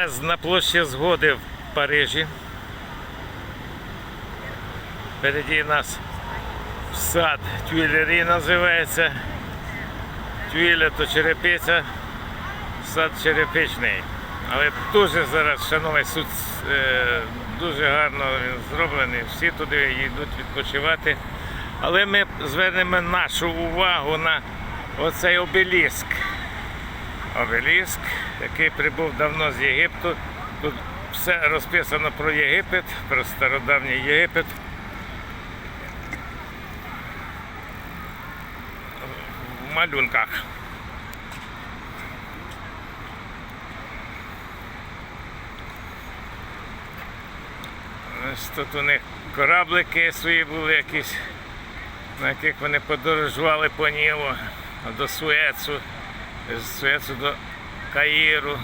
Зараз на площі згоди в Парижі. Впереді нас сад Тюйлері називається. Тюйля то черепиця, сад черепичний. Але дуже зараз, шановний суд, е, дуже гарно він зроблений. Всі туди йдуть відпочивати. Але ми звернемо нашу увагу на оцей обеліск. Обеліск, який прибув давно з Єгипту. Тут все розписано про Єгипет, про стародавній Єгипет. В малюнках. Ось тут у них кораблики свої були якісь, на яких вони подорожували по Нілу до Суецу, з Суецу до Каїру.